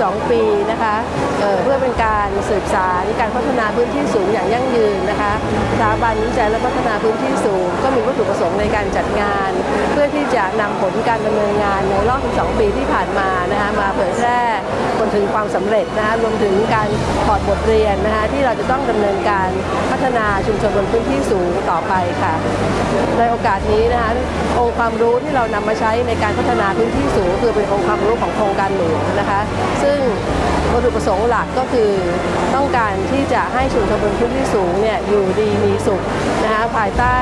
12 ปีนะคะเเพื่อเป็นการสืบสารการพัฒนาพื้นที่สูงอย่างยั่งยืนนะคะสถาบันวิจัยและพัฒนาพื้นที่สูง ก็มีวัตถุประสงค์ในการจัดงาน เพื่อที่ จะนำผลการดำเนินงานในรอบ 12 ปีที่ผ่านมานะคะมาเผยแพร่บนถึงความสำเร็จนะคะรวมถึงการถอดบทเรียนนะคะที่เราจะต้องดำเนินการพัฒนาชุมชนบนพื้นที่สูงต่อไปค่ะ ในโอกาสนี้นะคะองค์ความรู้ที่เรานำมาใช้ในการพัฒนาพื้นที่สูง คือเป็นองค์ความรู้ของโครงการหลวงนะคะ ซึ่งวัตถุประสงค์หลักก็คือต้องการที่ จะให้ชุมชนบนพื้นที่สูงเนี่ยอยู่ดีมีสุขนะคะภายใต้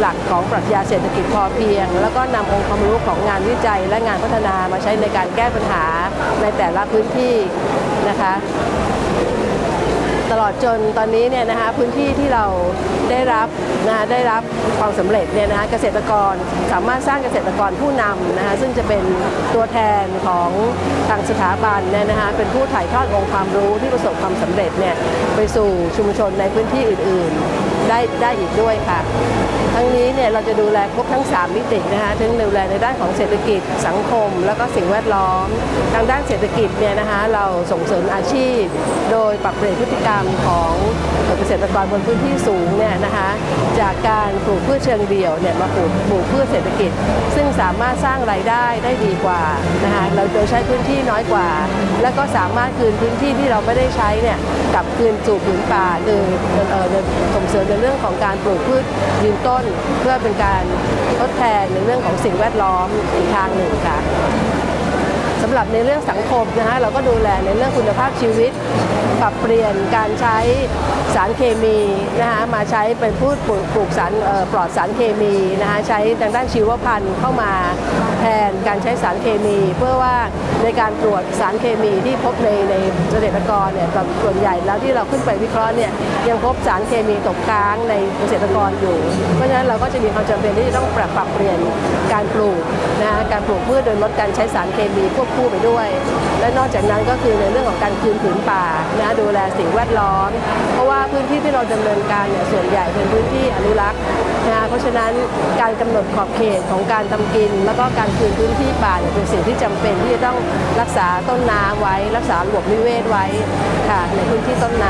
หลักของปรัชญาเศรษฐกิจพอเพียง แล้วก็นำองค์ความรู้ของงานวิจัยและงานพัฒนามาใช้ในการแก้ปัญหาในแต่ละพื้นที่นะคะ ตลอดจนตอนนี้เนี่ยนะคะพื้นที่ที่เราได้รับนะคะได้รับความสำเร็จเนี่ยนะคะเกษตรกรสามารถสร้างเกษตรกรผู้นำนะคะซึ่งจะเป็นตัวแทนของทางสถาบันเนี่ยนะคะเป็นผู้ถ่ายทอดองค์ความรู้ที่ประสบความสำเร็จเนี่ยไปสู่ชุมชนในพื้นที่อื่นๆ ได้ได้อีกด้วยค่ะ ทั้งนี้เนี่ยเราจะดูแลครบทั้ง 3 มิตินะคะทั้งดูแลในด้านของเศรษฐกิจสังคม แล้วก็สิ่งแวดล้อม ทางด้านเศรษฐกิจเนี่ยนะคะเราส่งเสริมอาชีพ โดยปรับเปลี่ยนพฤติกรรมของ เกษตรกรบนพื้นที่สูงเนี่ยนะคะจากการปลูกพืชเชิงเดี่ยวเนี่ยมาปลูกปลูกพืชเศรษฐกิจ ซึ่งสามารถสร้างรายได้ได้ดีกว่านะคะเราโดยใช้พื้นที่น้อยกว่า แล้วก็สามารถคืนพื้นที่ที่เราไม่ได้ใช้เนี่ยกลับคืนสู่ผืนป่าโดยเอ่อโดยส่งเสริมในเรื่องของการปลูกพืชยืนต้น เพื่อเป็นการทดแทนในเรื่องของสิ่งแวดล้อมอีกทางหนึ่งค่ะสำหรับในเรื่องสังคมนะคะเราก็ดูแลในเรื่องคุณภาพชีวิต ปรับเปลี่ยนการใช้สารเคมีนะคะมาใช้เป็นพืชปลูกปลูกสารปลอดสารเคมีนะคะใช้ทางด้านชีวพันธุ์เข้ามาแทนการใช้สารเคมี เพื่อว่าในการตรวจสารเคมีที่พบในในเกษตรกรเนี่ยส่วนใหญ่แล้วที่เราขึ้นไปวิเคราะห์เนี่ยยังพบสารเคมีตกค้างในเกษตรกรอยู่ เพราะฉะนั้นเราก็จะมีความจำเป็นที่จะต้องปรับปรับเปลี่ยนการปลูกนะคะการปลูกพืชโดยลดการใช้สารเคมีควบคู่ไปด้วย และนอกจากนั้นก็คือในเรื่องของการคืนผืนป่านะดูแลสิ่งแวดล้อม เพราะว่าพื้นที่ที่เราดำเนินการเนี่ยส่วนใหญ่เป็นพื้นที่อนุรักษ์นะคะเพราะฉะนั้นการกำหนดขอบเขตของการทำกิน แล้วก็การคืนพื้นที่ป่าเนี่ยเป็นสิ่งที่จำเป็นที่จะต้องรักษาต้นน้ำไว้ รักษาระบบนิเวศไว้ค่ะในพื้นที่ต้นน้ำ